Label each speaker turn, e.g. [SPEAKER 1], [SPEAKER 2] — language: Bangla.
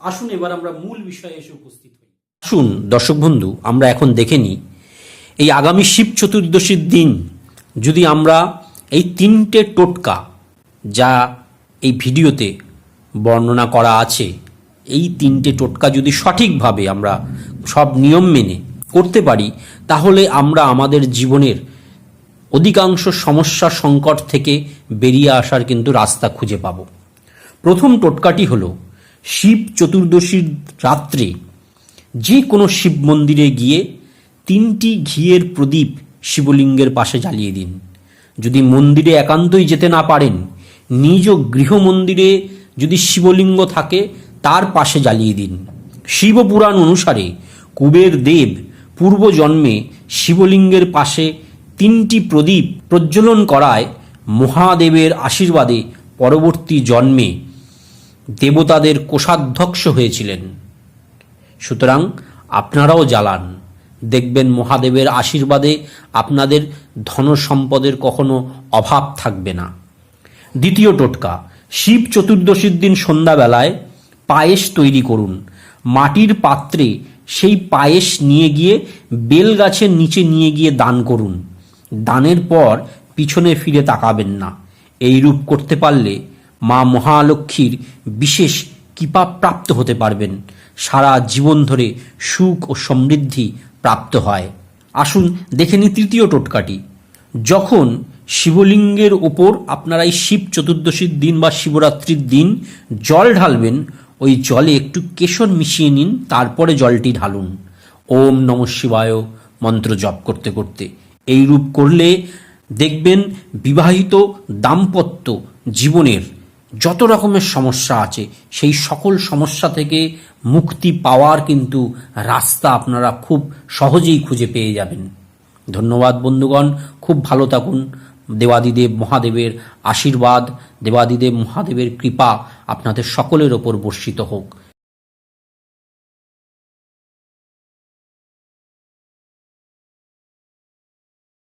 [SPEAKER 1] আসুন, এবার আমরা মূল বিষয়ে এসে উপস্থিত হই। আসুন, দর্শক বন্ধু, আমরা এখন দেখে নিই, এই আগামী শিব চতুর্দশীর দিন, যদি আমরা এই তিনটে টোটকা যা এই ভিডিওতে বর্ণনা করা আছে, এই তিনটে টোটকা যদি সঠিকভাবে আমরা সব নিয়ম মেনে করতে পারি, তাহলে আমরা আমাদের জীবনের অধিকাংশ সমস্যা সংকট থেকে বেরিয়ে আসার কিন্তু রাস্তা খুঁজে পাব। প্রথম টোটকাটি হল শিব চতুর্দশীর রাত্রে যে কোনো শিব মন্দিরে গিয়ে তিনটি ঘিয়ের প্রদীপ শিবলিঙ্গের পাশে জ্বালিয়ে দিন। যদি মন্দিরে একান্তই যেতে না পারেন, নিজ গৃহ মন্দিরে যদি শিবলিঙ্গ থাকে, তার পাশে জ্বালিয়ে দিন। শিবপুরাণ অনুসারে কুবের দেব পূর্বজন্মে শিবলিঙ্গের পাশে তিনটি প্রদীপ প্রজ্বলন করায় মহাদেবের আশীর্বাদে পরবর্তী জন্মে দেবতাদের কোষাধ্যক্ষ হয়েছিলেন। সুতরাং আপনারাও জ্বালান। দেখবেন মহাদেবের আশীর্বাদে আপনাদের ধন সম্পদের কখনো অভাব থাকবে না। দ্বিতীয় টোটকা, শিব চতুর্দশীর দিন সন্ধ্যাবেলায় পায়েস তৈরি করুন। মাটির পাত্রে সেই পায়েস নিয়ে গিয়ে বেল গাছের নিচে নিয়ে গিয়ে দান করুন। দানের পর পিছনে ফিরে তাকাবেন না। এই রূপ করতে পারলে মা মহালক্ষ্মীর বিশেষ কৃপা প্রাপ্ত হতে পারবেন। সারা জীবন ধরে সুখ ও সমৃদ্ধি প্রাপ্ত হয়। আসুন দেখে নিই তৃতীয় টোটকাটি। যখন শিবলিঙ্গের ওপর আপনারা এই শিব চতুর্দশীর দিন বা শিবরাত্রির দিন জল ঢালবেন, ওই জলে একটু কেশর মিশিয়ে নিন, তারপরে জলটি ঢালুন। ওম নম শিবায় মন্ত্র জপ করতে করতে। এই রূপ করলে দেখবেন বিবাহিত দাম্পত্য জীবনের যত রকমের সমস্যা আছে, সেই সকল সমস্যা থেকে মুক্তি পাওয়ার কিন্তু রাস্তা আপনারা খুব সহজেই খুঁজে পেয়ে যাবেন। ধন্যবাদ বন্ধুগণ, খুব ভালো থাকুন। দেবাদিদেব মহাদেবের আশীর্বাদ, দেবাদিদেব মহাদেবের কৃপা আপনাদের সকলের ওপর বর্ষিত হোক।